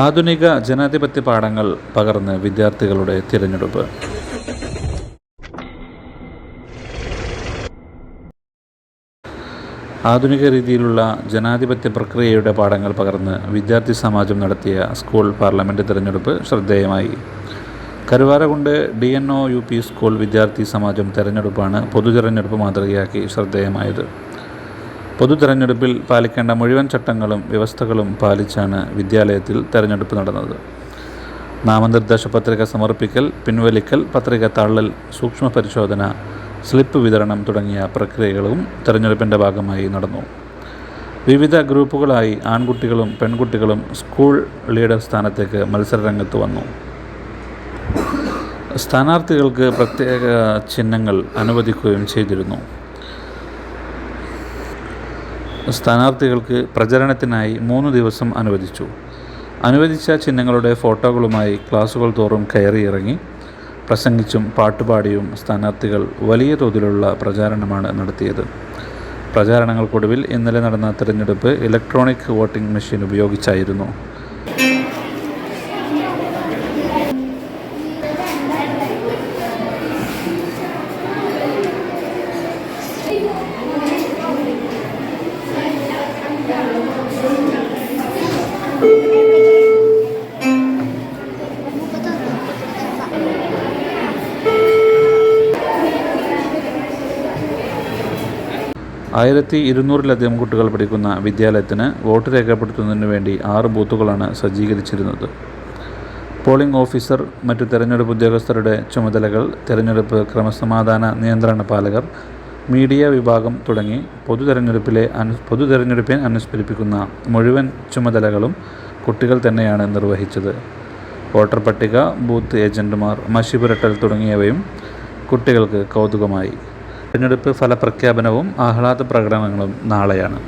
ആധുനിക ജനാധിപത്യ പാഠങ്ങൾ പകർന്ന് വിദ്യാർത്ഥികളുടെ തിരഞ്ഞെടുപ്പ്. ആധുനിക രീതിയിലുള്ള ജനാധിപത്യ പ്രക്രിയയുടെ പാഠങ്ങൾ പകർന്ന് വിദ്യാർത്ഥി സമാജം നടത്തിയ സ്കൂൾ പാർലമെന്റ് തിരഞ്ഞെടുപ്പ് ശ്രദ്ധേയമായി. Karuvarakund D N O U P school വിദ്യാർത്ഥി സമാജം തെരഞ്ഞെടുപ്പാണ് പൊതു തെരഞ്ഞെടുപ്പ് മാതൃകയാക്കി ശ്രദ്ധേയമായത്. പൊതു തെരഞ്ഞെടുപ്പിൽ പാലിക്കേണ്ട മുഴുവൻ ചട്ടങ്ങളും വ്യവസ്ഥകളും പാലിച്ചാണ് വിദ്യാലയത്തിൽ തെരഞ്ഞെടുപ്പ് നടന്നത്. നാമനിർദ്ദേശ പത്രിക സമർപ്പിക്കൽ പിൻവലിക്കൽ പത്രിക തള്ളൽ സൂക്ഷ്മ പരിശോധന സ്ലിപ്പ് വിതരണം തുടങ്ങിയ പ്രക്രിയകളും തെരഞ്ഞെടുപ്പിന്റെ ഭാഗമായി നടന്നു. വിവിധ ഗ്രൂപ്പുകളായി ആൺകുട്ടികളും പെൺകുട്ടികളും സ്കൂൾ ലീഡർ സ്ഥാനത്തേക്ക് മത്സരരംഗത്ത് വന്നു. സ്ഥാനാർത്ഥികൾക്ക് പ്രത്യേക ചിഹ്നങ്ങൾ അനുവദിക്കുകയും ചെയ്തിരുന്നു. സ്ഥാനാർത്ഥികൾക്ക് പ്രചരണത്തിനായി മൂന്ന് ദിവസം അനുവദിച്ചു. അനുവദിച്ച ചിഹ്നങ്ങളുടെ ഫോട്ടോകളുമായി ക്ലാസുകൾ തോറും കയറിയിറങ്ങി. പ്രസംഗിച്ചും പാട്ടുപാടിയും സ്ഥാനാർത്ഥികൾ വലിയ തോതിലുള്ള പ്രചാരണമാണ് നടത്തിയത്. പ്രചാരണങ്ങൾക്കൊടുവിൽ ഇന്നലെ നടന്ന തെരഞ്ഞെടുപ്പ് ഇലക്ട്രോണിക് വോട്ടിംഗ് മെഷീൻ ഉപയോഗിച്ചായിരുന്നു. ആയിരത്തി ഇരുന്നൂറിലധികം കുട്ടികൾ പഠിക്കുന്ന വിദ്യാലയത്തിന് വോട്ട് രേഖപ്പെടുത്തുന്നതിന് വേണ്ടി ആറ് ബൂത്തുകളാണ് സജ്ജീകരിച്ചിരുന്നത്. പോളിംഗ് ഓഫീസർ മറ്റു തെരഞ്ഞെടുപ്പ് ഉദ്യോഗസ്ഥരുടെ ചുമതലകൾ തെരഞ്ഞെടുപ്പ് ക്രമസമാധാന നിയന്ത്രണ പാലകർ മീഡിയ വിഭാഗം തുടങ്ങി പൊതു തെരഞ്ഞെടുപ്പിലെ അനു പൊതു തെരഞ്ഞെടുപ്പിനെ അനുസ്മരിപ്പിക്കുന്ന മുഴുവൻ ചുമതലകളും കുട്ടികൾ തന്നെയാണ് നിർവഹിച്ചത്. വോട്ടർ പട്ടിക ബൂത്ത് ഏജന്റുമാർ മഷി പുരട്ടൽ തുടങ്ങിയവയും കുട്ടികൾക്ക് കൗതുകമായി. തെരഞ്ഞെടുപ്പ് ഫലപ്രഖ്യാപനവും ആഹ്ലാദ പ്രകടനങ്ങളും നാളെയാണ്.